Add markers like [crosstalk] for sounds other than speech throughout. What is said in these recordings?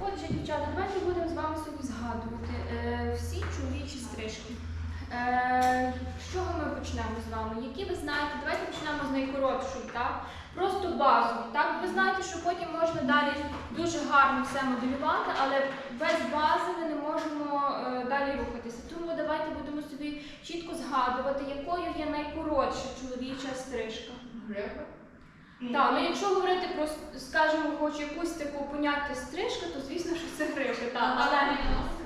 Отже, дівчата, давайте будемо з вами собі згадувати е, всі чоловічі стрижки. Е, з чого ми почнемо з вами? Які ви знаєте? Давайте почнемо з найкоротшої, так? Просто базові. Так? Ви знаєте, що потім можна далі дуже гарно все моделювати, але без бази ми не можемо е, далі рухатися. Тому давайте будемо собі чітко згадувати, якою є найкоротша чоловіча стрижка. Гриби. Так, ну якщо говорити про, скажімо, хоч якусь таку поняття стрижка, то звісно, що це грифи. Так. Але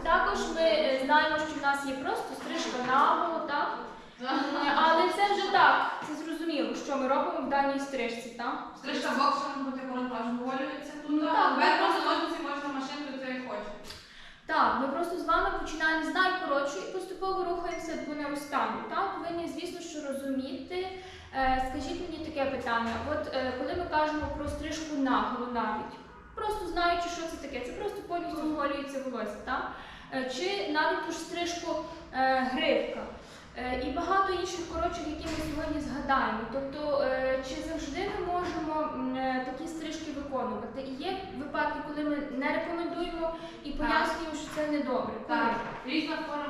також ми е, знаємо, що в нас є просто стрижка наголо, так? Е, Але це вже так, це зрозуміло, що ми робимо в даній стрижці, так? Стрижка бокса може бути коротка, виголюється тут. Ну, так, Верхом просто- заноситься можна машинкою, це як хоче. Так, ми просто з вами починаємо з найкоротшої і поступово рухаємося до неостанньої. Так, повинні, звісно, що розуміти. Е, скажіть мені таке питання: от е, коли ми кажемо про стрижку наголо навіть, просто знаючи, що це таке, це просто повністю оголюється волосся, так? Е, чи навіть ту ж стрижку гривка. І багато інших коротших, які ми сьогодні згадаємо. Тобто, чи завжди ми можемо такі стрижки виконувати? І є випадки, коли ми не рекомендуємо і пояснюємо, що це недобре. Так, різна форма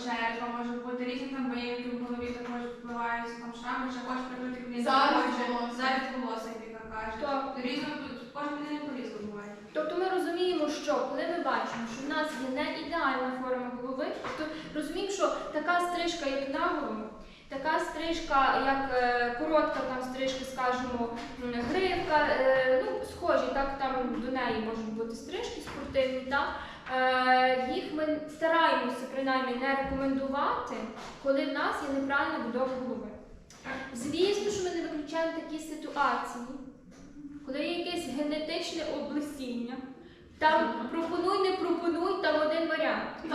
е, може бути, різні там виїмки в голові також впливаються, там шрами, ще хочеш прикрити клієнта. Зараз волосся. Зараз волосся, як Віка каже. Так. Різно, кожен людина по-різному буває. Тобто ми розуміємо, що коли ми бачимо, що в нас є не ідеальна форма голови, то розуміємо, що така стрижка, як наголо, така стрижка, як е, коротка там стрижка, скажімо, гривка, е, ну, схожі, так там до неї можуть бути стрижки спортивні, так. Е, їх ми стараємося принаймні не рекомендувати, коли в нас є неправильна будова голови. Звісно, що ми не виключаємо такі ситуації, коли є якесь генетичне облесіння. Там пропонуй, не пропонуй, там один варіант. [laughs]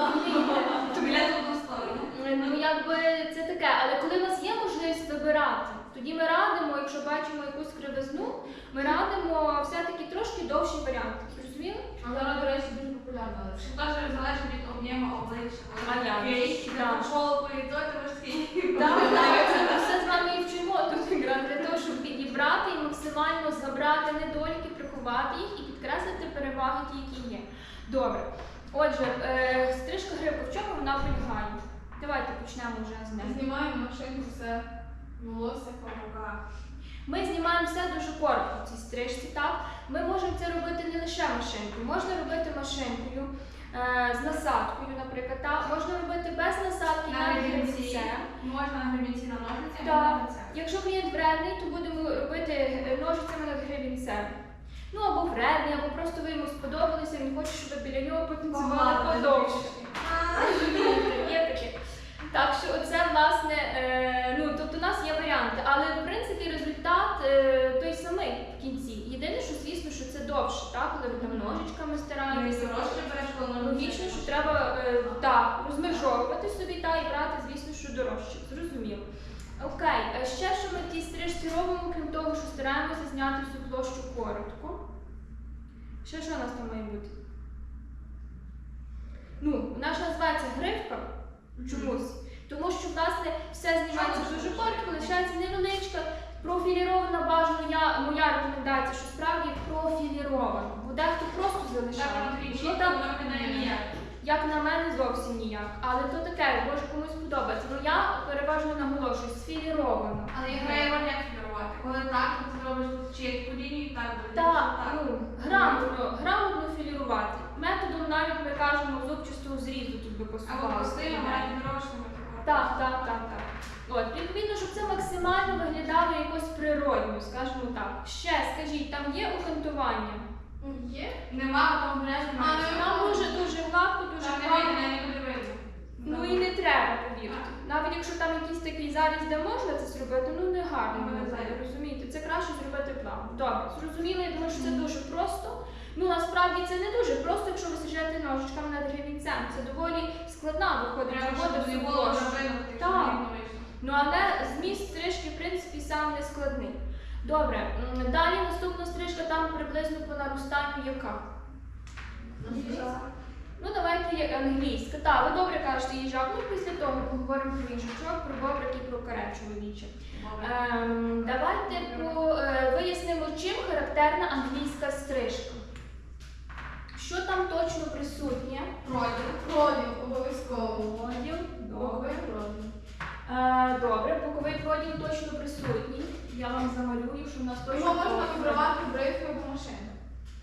Сторону. Ну, якби це таке, але коли в нас є можливість вибирати, тоді ми радимо, якщо бачимо якусь кривизну, ми радимо все-таки трошки довший варіант. Зрозуміли? А зараз, до речі, дуже популярна. Що теж залежить від об'єму обличчя. Так. і то, ти важкий. Так, так, це ми все з вами і вчимо тут якраз для того, щоб підібрати і максимально забрати недоліки, приховати їх і підкреслити переваги ті, які є. Добре. Отже, е, стрижка грибу, в чому вона полягає? Давайте почнемо вже з неї. Знімаємо машинку, все волосся по руках. Ми знімаємо все дуже коротко в цій стрижці, так? Ми можемо це робити не лише машинкою, можна робити машинкою е, з насадкою, наприклад, так? можна робити без насадки На гребінці. Можна на гребінці на ножиці, Так. можна на це. Якщо клієнт вредний, то будемо робити е, ножицями над гребінцем. Ну або вредний, або просто ви йому сподобалися, він хоче, щоб ви біля нього потанцювали подовше. [laughs] трішки. Розумієте, Є таке. Так що оце власне, е, ну тобто у нас є варіанти, але в принципі результат е, той самий в кінці. Єдине, що звісно, що це довше, так, коли ви там ножичками І стараєтеся. Логічно, що треба е, так, розмежовувати собі та і брати, звісно, що дорожче. Зрозуміло. Окей, е, ще що ми в тій стрижці робимо, крім того, що стараємося зняти всю площу коротко. Ще що у нас там має бути? Ну, вона ж називається гривка чомусь. Тому що, власне, все знімається дуже коротко, лишається невеличка, профілірована бажано. Я, моя рекомендація, що справді профілірована. Бо дехто просто залишає. Ну, там, як на мене, зовсім ніяк. Але то таке, може комусь подобається. Ну я переважно наголошую, сфіліровано. Але і грає роль як фігурувати. Коли так, то ти робиш тут чи як по лінії, так буде. Так, ну, грамотно, грамотно філірувати. Методом навіть ми кажемо зубчастого зрізу тут би Або простими, навіть. Так, так, так, так. От, відповідно, щоб це максимально виглядало якось природньо, скажімо так. Ще скажіть, там є окантування? Є? Нема, там грязь, немає. ну, Там дуже дуже гладко, дуже Там гладко. не буде видно. Ну і не треба, повірте. Навіть якщо там якийсь такий заріз, де можна це зробити, ну не гарно Ну, не виглядає, розумієте? Це краще зробити плавно. Добре, зрозуміло, я думаю, що це дуже просто. Ну насправді це не дуже просто, якщо ви сажаєте ножичками над гребінцем. Це доволі складна виходить Треба, робота щоб не було тих, Так. Ну але зміст стрижки, в принципі, сам не складний. Добре, далі наступна стрижка там приблизно по наростанню яка? Ну давайте є англійська. Так, ви добре кажете їжак. Ну після того поговоримо про їжачок, про бобрик і про каре чоловіче. Ем, давайте по, е, вияснимо, чим характерна англійська стрижка? Що там точно присутнє? Проділ. Проділ обов'язково. Проділ. Боковий проділ. Е, добре, боковий проділ точно присутній. Я вам замалюю, що в нас точно. Його можна боковий. вибривати брифи або машини.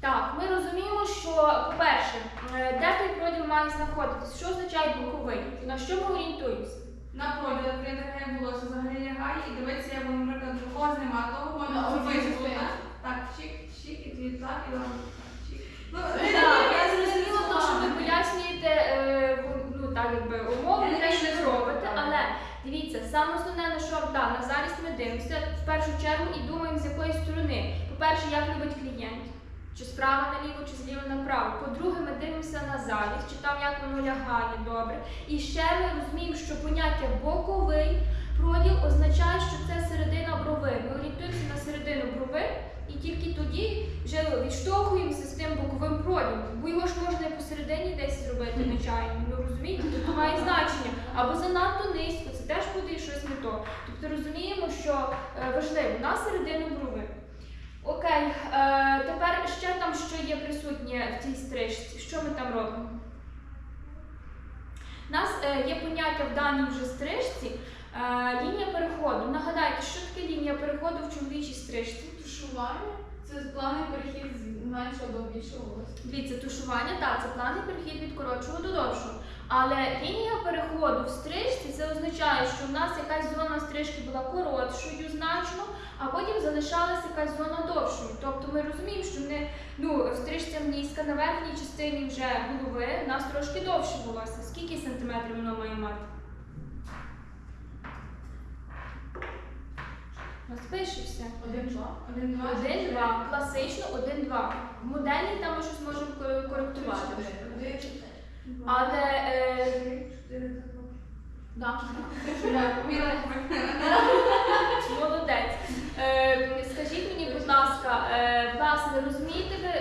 Так, ми розуміємо, що, по-перше, е, де той проділ має знаходитись? Що означає боковий? На що ми орієнтуємося? На проділ, як він таке волосся взагалі лягає і дивиться, як воно, наприклад, другого нема, того одній зробити так. Чик, чик, і твій так, і робимо так, чик. Ну, Так, я зрозуміла, то, що ви пояснюєте е, в- ну, так, якби, умови, Я те, що не ви знаю. робите, але дивіться, саме основне, на що да, на зараз ми дивимося в першу чергу і думаємо, з якої сторони. По-перше, як любить клієнт. Чи справа наліво, чи зліва направо. По-друге, ми дивимося на заліз, чи там як воно лягає добре. І ще ми розуміємо, що поняття боковий проділ означає, що це середина брови. Ми орієнтуємося на середину брови і тільки тоді вже відштовхуємося з тим боковим проділом. Бо його ж можна і посередині десь зробити нечайно. Ну розумієте, тобто має значення. Або занадто низько, теж буде щось не то. Тобто розуміємо, що е, важливо на середину брови. Окей, е, тепер ще там що є присутнє в цій стрижці. Що ми там робимо? У нас е, є поняття в даній вже стрижці. лінія переходу. Нагадайте, що таке лінія переходу в чоловічій стрижці? Тушування це плавний перехід з меншого до більшого волосся. Дивіться, тушування, так, це плавний перехід від коротшого до довшого. Але лінія переходу в стрижці це означає, що в нас якась зона стрижки була коротшою значно, а потім залишалася якась зона довшою. Тобто ми розуміємо, що не ну, в стрижці на верхній частині вже голови в нас трошки довше волосся. Скільки сантиметрів воно має мати? Розпишешся. Один-два. Один, два, Один, два. Класично один-два. В модельній там ми щось можемо кор- коректувати. Один. Але е, да. Молодець. Е, скажіть мені, будь ласка, е, власне, розумієте ви,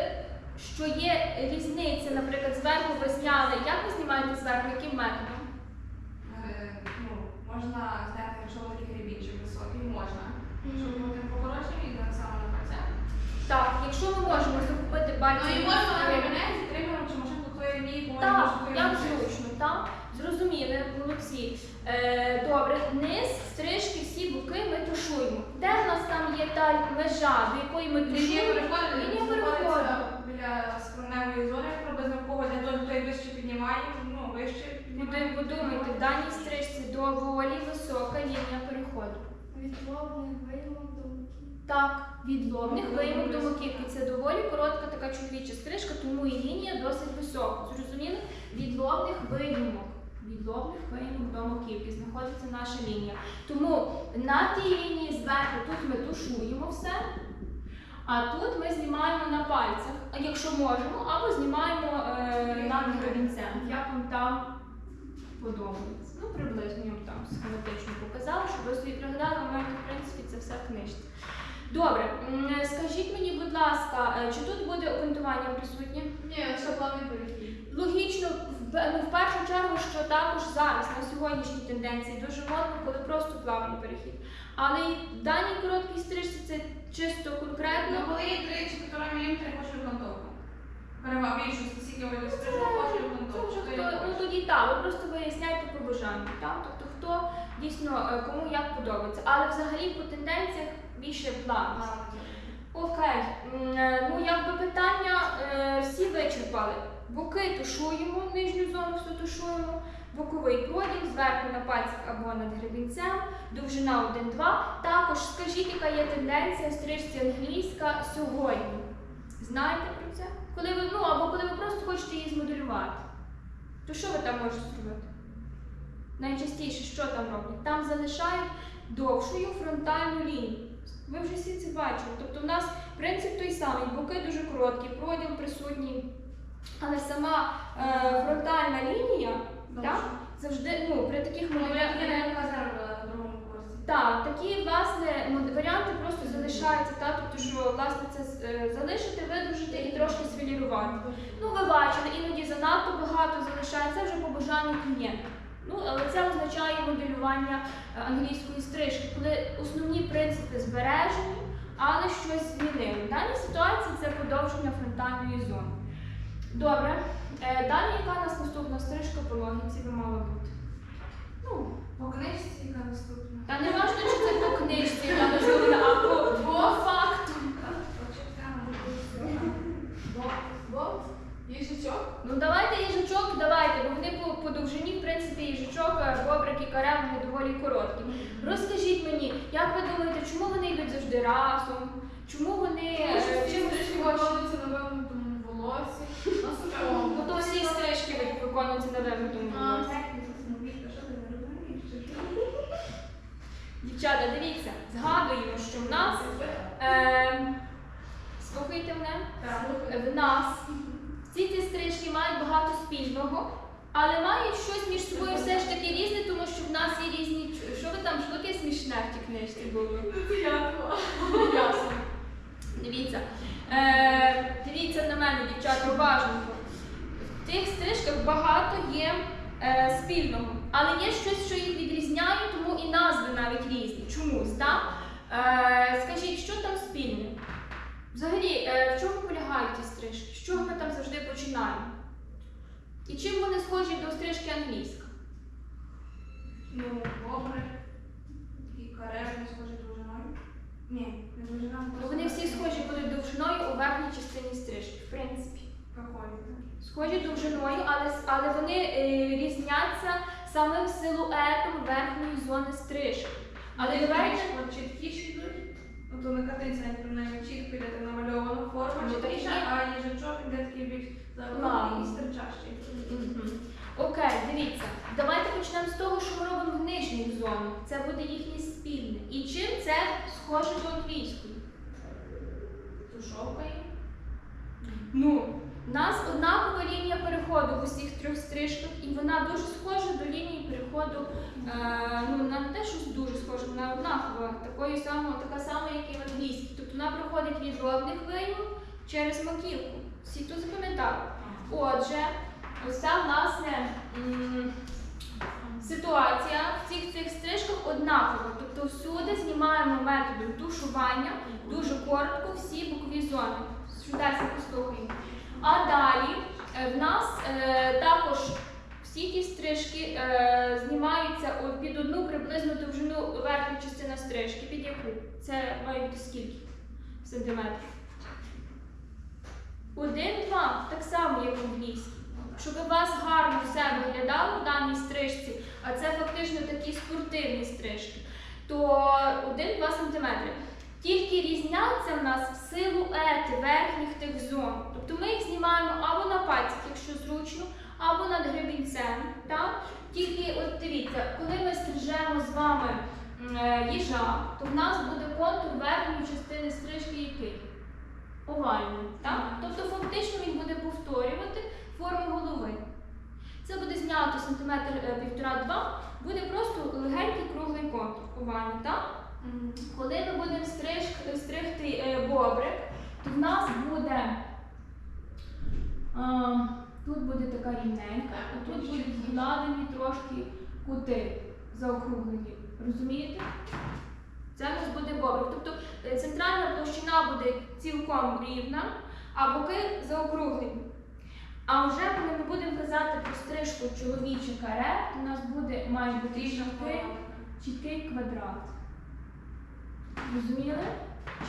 що є різниця, наприклад, зверху весняне, як ви знімаєте зверху, яким методом? Е, ну, можна зняти, якщо великий гребінчик високий, можна. Щоб бути покоротшим і так само на процент. Так, якщо ми можемо захопити Ну і можна на чи бо можна Так, як зручно, так? Зрозуміли, молодці. Е, добре, низ, стрижки, всі боки ми тушуємо. Де в нас там є та межа, до якої ми тушуємо? Лінія переходу. біля скроневої зони, приблизно в кого де той, той вище піднімає, ну вище піднімає. Подумайте, в даній стрижці доволі висока лінія переходу. Від лобних виймок до Так, від лобних виймок до маківки. Це доволі коротка така чоловіча стрижка, тому і лінія досить висока. Зрозуміли? Від лобних виймок. Від лобних виймок до маківки знаходиться наша лінія. Тому на тій лінії зверху тут ми тушуємо все, а тут ми знімаємо на пальцях, якщо можемо, або знімаємо е, над гравінцем. Як вам там подобається? Ну, приблизно я вам там схематично показала, щоб ви собі пригадали, ви маєте, в принципі, це все в книжці. Добре, скажіть мені, будь ласка, е, чи тут буде окантування присутнє? Ні, це плавний перехід. Логічно, в, ну, в першу чергу, що також зараз на сьогоднішній тенденції дуже модно, коли просто плавний перехід. Але і в даній короткій стрижці це чисто конкретно. Ну, коли є 3 чи 1,5 мм, хочу окантовку. Перевага більшості, скільки ви хто, я ну тоді так, ви просто виясняєте по бажанню, так? Тобто хто дійсно е, кому як подобається. Але взагалі по тенденціях більше плавно. Окей, е, ну якби питання е, всі вичерпали. Боки тушуємо, нижню зону все тушуємо, боковий проділ зверху на пальцях або над гребінцем, довжина 1-2. Також скажіть, яка є тенденція стрижці англійська сьогодні. Знаєте про це? Коли ви, ну або коли ви просто хочете її змоделювати, то що ви там можете зробити? Найчастіше що там роблять? Там залишають довшою фронтальну лінію. Ви вже всі це бачили. Тобто в нас принцип той самий, боки дуже короткі, проділ присутній, але сама е, фронтальна лінія так, завжди ну, при таких Ну, моделях. я не казала на другому курсі. Так, такі власне варіанти просто залишаються, так, тобто що власне це е, залишити, видовжити і трошки свілірувати. Ну, ви бачили, іноді занадто багато залишається вже по бажанню клієнта. Ну, але це означає моделювання е, англійської стрижки, коли основні принципи збережені, але щось змінили. В даній ситуації це подовження фронтальної зони. Добре. Е, далі яка у нас наступна стрижка по логіці би мала бути? Ну, По книжці яка наступна. Та не важливо, чи це по книжці, яка наступна, а по, по факту. Їжачок. Ну давайте їжачок, давайте, бо вони по, по довжині, в принципі, їжачок, е, бобрик і каре, вони доволі короткі. Розкажіть мені, як ви думаєте, чому вони йдуть завжди разом? Чому вони Тому що е, всі чимось стрижки виконуються [laughs] на вимутому волосі. На Ну то всі стрижки виконуються на вимитому А. волосі. Дівчата, дивіться, згадуємо, що в нас, е, слухайте мене, в нас всі ці стрижки мають багато спільного, але мають щось між собою все ж таки різне, тому що в нас є різні. Що ви там, що таке смішне в тій книжці було? Ясно. Дивіться. Е, дивіться на мене, дівчата, уважно. В тих стрижках багато є е, спільного, але є щось, що їх відрізняє, тому і назви навіть різні. Чомусь, так? Е, скажіть, що там спільне? Взагалі, е, в чому полягають ті стрижки? З чого ми там завжди починаємо? І чим вони схожі до стрижки англійська? Ну, добре. І каре не схожі довжиною. Ні, не довжина. Ну, вони всі схожі будуть довжиною у верхній частині стрижки, в принципі. проходять. Схожі довжиною, але, але вони е, різняться самим силуетом верхньої зони стрижки. Але верхня чіткіші йдуть. Ото на картинці навіть принаймні чітко йде намальована форма, Ну, чіткіша, а їжачок іде такий більш загородний і стерчащий. Окей, дивіться. Давайте почнемо з того, що ми робимо в нижніх зонах. Це буде їхнє спільне. І чим це схоже до англійської? Тушовка. Ну, нас однакова лінія переходу в усіх трьох стрижках, і вона дуже схожа до лінії переходу. Е, ну, не те, що дуже схожа, вона однакова, такої самої, така сама, як і в англійській. Тобто вона проходить від лобних виїв через маківку. Всі тут запам'ятали. Отже, ось ця власне ситуація в цих цих стрижках однакова. Тобто всюди знімаємо методом тушування дуже коротко всі бокові зони. Швиденько послухаємо. А далі е, в нас е, також всі ті стрижки е, знімаються під одну приблизно довжину верхньої частини стрижки. Під яку? Це має бути скільки? Сантиметрів. Один-два, так само, як в англійській. Щоб у вас гарно все виглядало в даній стрижці, а це фактично такі спортивні стрижки, то 1-2 см. Тільки різняться в нас силуети верхніх тих зон. Тобто ми їх знімаємо або на пальцях, якщо зручно, або над гребінцем. Так? Тільки от дивіться, коли ми стрижемо з вами е, їжа, то в нас буде контур верхньої частини стрижки який? Овальний. Так? Тобто фактично він буде повторювати форму голови. Це буде знято сантиметр е, півтора-два, буде просто легенький круглий контур овальний. Так? Коли ми будемо стриж, стригти е, бобрик, то в нас буде а, тут буде така рівненька, а тут будуть згладені трошки кути заокруглені. Розумієте? Це в нас буде бобрик. Тобто е, центральна площина буде цілком рівна, а боки заокруглені. А вже коли ми будемо казати про стрижку чоловіче каре, то у нас буде має бути чіткий, чіткий квадрат. Розуміли?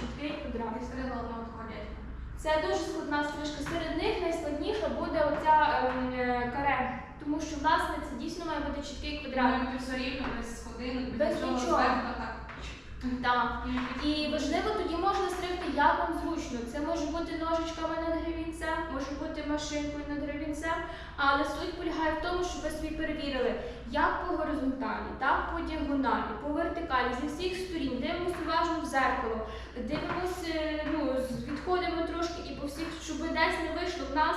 Чіткий квадрат. І стригла одного дядька. Це дуже складна стрижка. Серед них найскладніша буде оця ем, е, каре, тому що власне це дійсно має бути чіткий квадрат. Має все рівно, без сходинок, Без нічого, так. І важливо тоді можна стригти, як вам зручно. Це може бути ножичками над гребінцем, може бути машинкою над гребінцем, але суть полягає в тому, щоб ви собі перевірили, як по горизонталі, так по діагоналі, по вертикалі, зі всіх сторін, дивимося уважно в зеркало, дивимося, ну, відходимо трошки і по всіх, щоб десь не вийшло в нас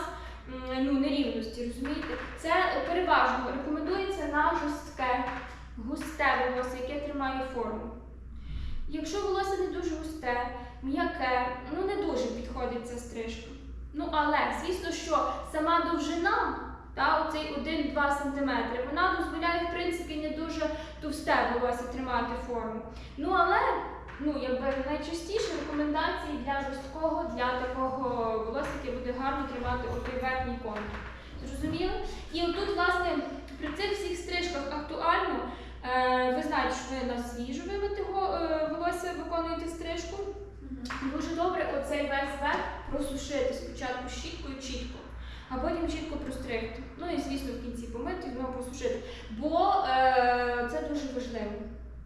ну, нерівності, розумієте? Це переважно рекомендується на жорстке, густе волосся, яке тримає форму. Якщо волосся не дуже густе, м'яке, ну не дуже підходить ця стрижка. Ну але звісно, що сама довжина, та, оцей 1-2 см, вона дозволяє, в принципі, не дуже товсте волосся тримати форму. Ну але ну, якби найчастіше рекомендації для жорсткого, для такого волосся, яке буде гарно тримати отой верхній контур. Зрозуміли? І отут, власне, при цих всіх стрижках актуально, ви знаєте, що ви на свіжо вимити е, волосся виконуєте стрижку. Дуже добре оцей весь верх просушити спочатку щіткою чітко, а потім чітко простригти. Ну і звісно в кінці помити знову просушити. Бо е, це дуже важливо.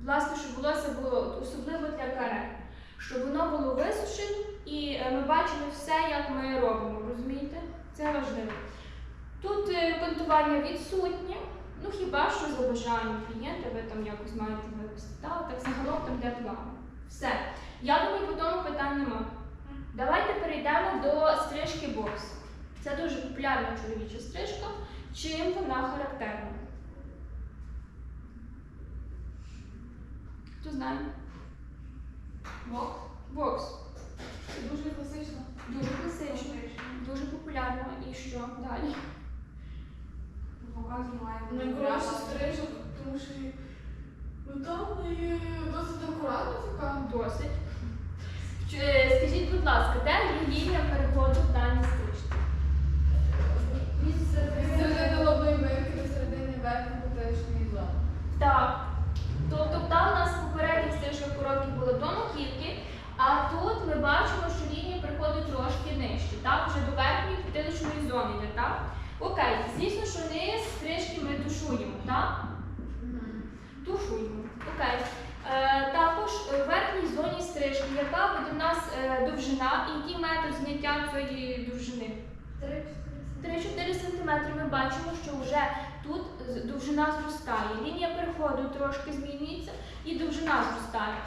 Власне, щоб волосся було особливо для каре, щоб воно було висушено і е, ми бачили все, як ми робимо. Розумієте? Це важливо. Тут е, кантування відсутнє. Ну хіба що за бажанням клієнта ви там якось маєте вивести. Так, так загалом там де плану. Все. Я думаю, по тому питань нема. Давайте перейдемо до стрижки бокс. Це дуже популярна чоловіча стрижка. Чим вона характерна? Хто знає? Бокс. Бокс. Це дуже класично. Дуже класично, дуже популярно. І що далі? Має Найкраще стрижок, тому що ну, там є досить акуратна така. Досить. Е, Скажіть, будь ласка, де є лінія переходу в даній стрижці? Середини лобної мирки до середини верхньої потиличної зони. Так. Тобто там у нас попередніх стрижках короткі були до маківки, а тут ми бачимо, що лінія приходить трошки нижче, так? Вже до верхньої потиличної зони йде, так? Окей, звісно, що низ стрижки ми тушуємо, так? Тушуємо. Окей. Е, також в верхній зоні стрижки, яка буде у нас е, довжина і який метод зняття цієї довжини? 3-4 см ми бачимо, що вже тут довжина зростає. Лінія переходу трошки змінюється і довжина зростає.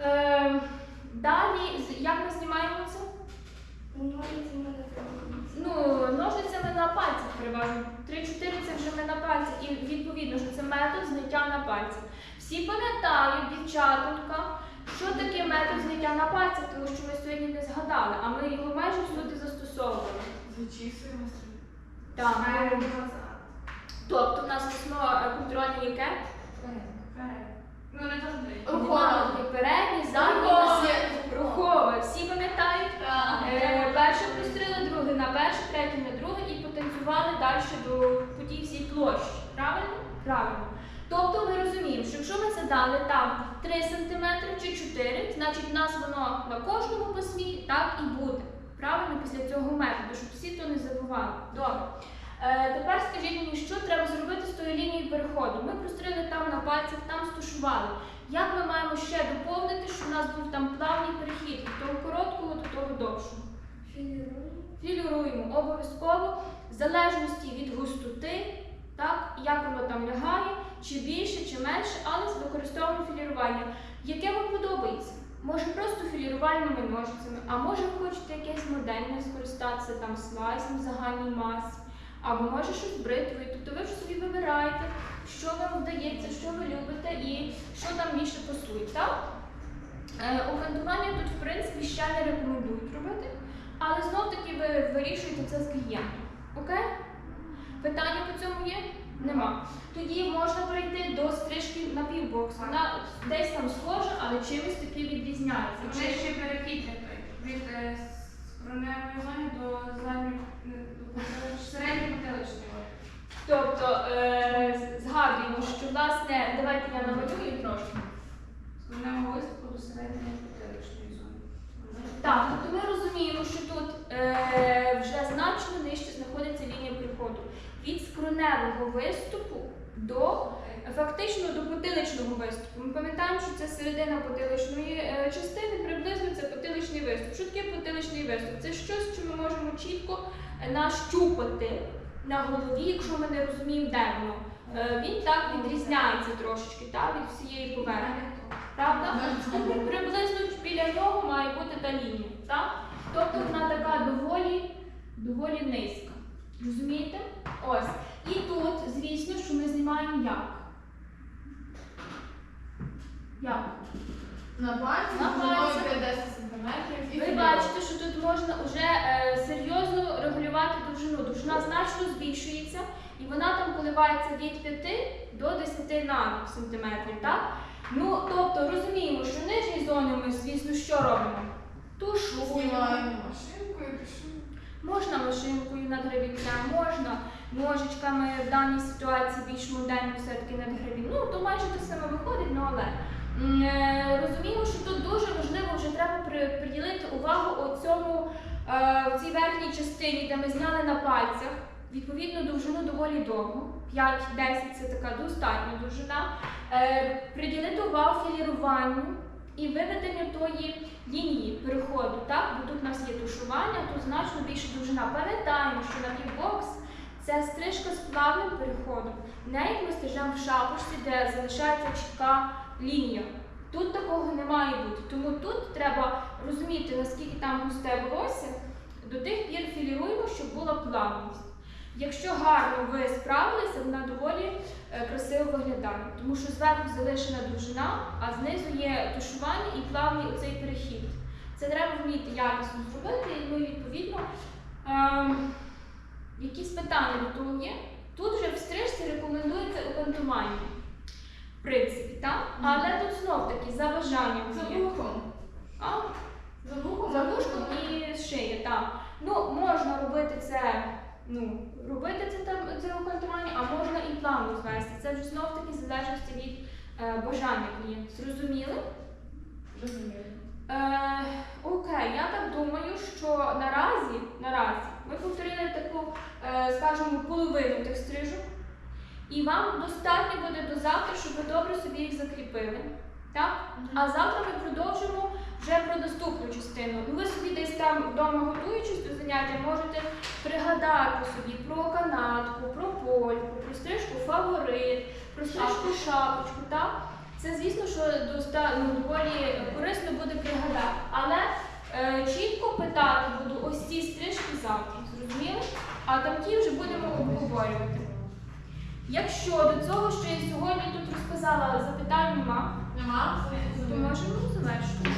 Е, далі, як ми знімаємо це? Ну, ножницями на пальцях переважно. 3-4 це вже ми на пальцях. І відповідно, що це метод зняття на пальцях. Всі пам'ятають, дівчатонька, що таке метод зняття на пальцях, тому що ми сьогодні не згадали, а ми його майже всюди застосовували. Зачісуємо Так. Тобто у нас основа е, контрольне яке? Вперед. Ну не завжди. Рухоме. Немає переднє, заднє, Рухоме. рухове. Всі пам'ятають? Е, перше простріли, друге на перше, третє на друге і потанцювали далі до по тій всій площі. Правильно? Правильно. Тобто ми розуміємо, що якщо ми задали там 3 см чи 4, значить в нас воно на кожному письмі так і буде. Правильно після цього методу, щоб всі то не забували. Добре. Е, тепер скажіть мені, що треба зробити з тою лінією переходу? Ми простріли там на пальцях, там стушували. Як ми маємо ще доповнити, щоб у нас був там плавний перехід від того короткого до того довшого? Філіруємо обов'язково в залежності від густоти, так, як воно там лягає, чи більше, чи менше, але з використовуємо філірування. Яке вам подобається? Може просто філірувальними ножицями, а може ви хочете якесь модельне скористатися там слайсом загальній масі, або може щось бритвою. Тобто ви ж собі вибираєте, що вам вдається, що ви любите і що там більше пасує. Так? Е, Окантування тут, в принципі, ще не рекомендують робити. Але знов таки ви вирішуєте це з клієнтом. Окей? Питання по цьому є? Нема. Тоді можна перейти до стрижки на півбокс. Вона десь там схожа, але чимось таки відрізняється. Це Чи- ще перехід той. Від е, скроневої зони до задньої е, середньої потиличної. Тобто е, згадуємо, що власне, давайте я намалюю трошки. Скроневого виступу до середньої потиличної зони. Так, тобто ми розуміємо, що тут е, вже значно нижче знаходиться лінія приходу. Від скроневого виступу до фактично до потиличного виступу. Ми пам'ятаємо, що це середина потиличної е, частини, приблизно це потиличний виступ. Що таке потиличний виступ? Це щось, що ми можемо чітко е, нащупати на голові, якщо ми не розуміємо, де воно. Е, він так відрізняється трошечки та, від всієї поверхні. Правда? Приблизно біля нього має бути та лінія. Так? Тобто вона така доволі, доволі низька. Розумієте? Ось. І тут, звісно, що ми знімаємо як? Як? На пальці, На пальці. 10 см. і Ви бачите, що тут можна вже е, серйозно регулювати довжину. Довжина значно збільшується, і вона там коливається від 5 до 10 нано сантиметрів. Так? Ну, тобто розуміємо, що нижні зони ми, звісно, що робимо? Тушуємо. Знімаємо машинкою, пишу. Можна машинкою над гравінцем, можна ножичками в даній ситуації більш модерні все-таки над гравінь. Ну, то майже те саме виходить, ну але е, розуміємо, що тут дуже важливо вже треба приділити увагу цьому е, в цій верхній частині, де ми зняли на пальцях. Відповідно, довжину доволі довго. 5-10 це така достатня довжина. Е, приділити увагу філіруванню і виведенню тої лінії переходу, так? Бо тут у нас є тушування, тут значно більше довжина. Пам'ятаємо, що на кікбокс це стрижка з плавним переходом. Не як ми стежемо в шапочці, де залишається чітка лінія. Тут такого не має бути. Тому тут треба розуміти, наскільки там густе волосся, до тих пір філіруємо, щоб була плавність. Якщо гарно ви справилися, вона доволі е, красиво виглядає, тому що зверху залишена довжина, а знизу є тушування і плавний оцей перехід. Це треба вміти якісно зробити, і ну, відповідно ем, якісь питання до того є. Тут вже в стрижці рекомендується окантування. В принципі, так? Але тут знов таки За є. вухом. А? За вухом. За вушком і шия, так. Ну, можна робити це, ну, робити це там це окантування, а можна і плавно звести. Це вже знов таки залежності від е, бажання клієнта. Зрозуміли? Розумію. Е, окей, я так думаю, що наразі, наразі ми повторили таку, е, скажімо, половину тих стрижок, і вам достатньо буде до завтра, щоб ви добре собі їх закріпили. Так? А завтра ми продовжимо вже про наступну частину. Ну, ви собі десь там вдома готуючись до заняття, можете пригадати собі про канатку, про польку, про стрижку фаворит, про стрижку шапочку. Так? Це, звісно, що ну, доволі корисно буде пригадати. Але е, чітко питати буду ось ці стрижки завтра, зрозуміли? А там ті вже будемо обговорювати. Якщо до цього, що я сьогодні тут розказала, запитань нема, Нема? То можемо завершити.